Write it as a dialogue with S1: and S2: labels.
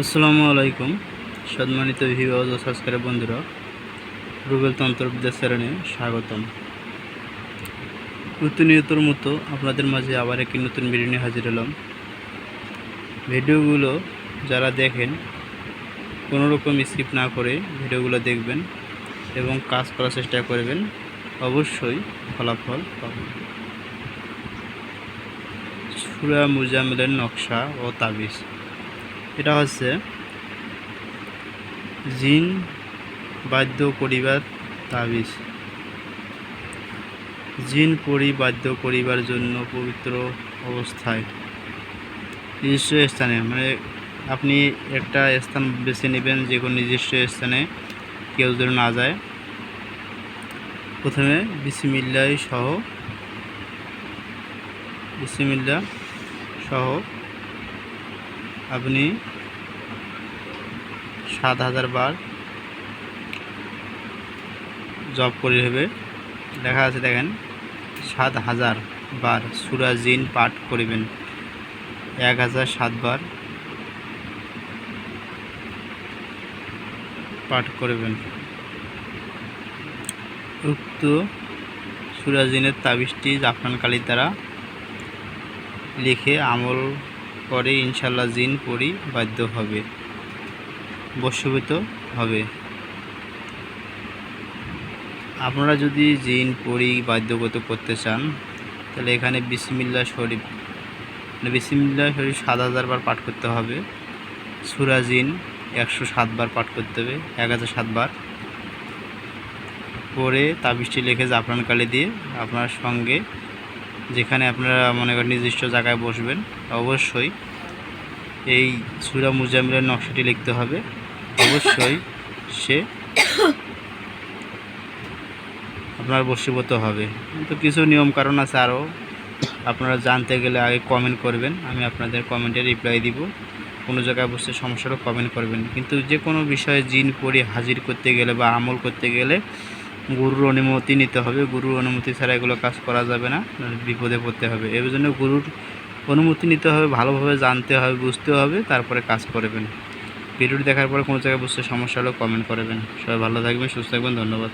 S1: আসসালামু আলাইকুম সম্মানিত ভিউয়ার্স ও সাবস্ক্রাইব বন্ধুরা। রুবেল তন্ত্রবিদ্যা চ্যানেলে স্বাগতম। প্রতিনিয়তর মতো আপনাদের মাঝে আবার একটি নতুন ভিডিও নিয়ে হাজির হলাম। ভিডিওগুলো যারা দেখেন, কোনো রকম স্কিপ না করে ভিডিওগুলো দেখবেন এবং কাজ করার চেষ্টা করবেন, অবশ্যই ফলাফল পাবেন। সুরা মুজামিলের নকশা ও তাবিজ। এটা হচ্ছে জিন বাদ্য করিবার তাবিজ। জিন পরি বাদ্য করিবার জন্য পবিত্র অবস্থায়। নিজস্ব স্থানে মানে আপনি একটা স্থান বেছে নেবেন যে কোনো নিজস্ব স্থানে কেউ যেন না যায়। প্রথমে বিসমিল্লাহ সহ বিসমিল্লা সহ আপনি সাত হাজার বার জব করে হবে। লেখা আছে দেখেন, সাত হাজার বার সুরা জিন পাঠ করিবেন। এক হাজার সাতবার পাঠ করবেন। উক্ত সুরাজিনের তাবিজটি জাফরান কালির দ্বারা লিখে আমল করে ইনশাল্লাহ জিন পরি বাধ্য হবে। বশীভূত হবে। আপনারা যদি জিন পরি বাধ্যগত করতে চান, তাহলে এখানে বিসমিল্লা শরীফ মানে বিসমিল্লা শরীফ সাত হাজার বার পাঠ করতে হবে। সুরা জিন একশো সাতবার পাঠ করতে হবে, এক হাজার সাতবার পরে তাবিজটি লিখে জাফরান কালি দিয়ে আপনার সঙ্গে যেখানে আপনারা মনে করেন নির্দিষ্ট জায়গায় বসবেন, অবশ্যই এই সুরা মুজামিলের নকশাটি লিখতে হবে। অবশ্যই সে আপনার বশীভূত হবে। তো কিছু নিয়ম কারণ আছে আরও। আপনারা জানতে গেলে আগে কমেন্ট করবেন। আমি আপনাদের কমেন্টে রিপ্লাই দিব। কোনো জায়গায় বসতে সমস্যা হলে কমেন্ট করবেন। কিন্তু যে কোনো বিষয়ে জিন পড়ে হাজির করতে গেলে বা আমল করতে গেলে গুরুর অনুমতি নিতে হবে। গুরুর অনুমতি ছাড়া এগুলো কাজ করা যাবে না, বিপদে পড়তে হবে। এর জন্য গুরুর অনুমতি নিতে হবে, ভালোভাবে জানতে হবে, বুঝতে হবে, তারপরে কাজ করবেন। ভিডিওটি দেখার পরে কোনো জায়গায় বুঝতে সমস্যা হলে কমেন্ট করবেন। সবাই ভালো থাকবেন, সুস্থ থাকবেন, ধন্যবাদ।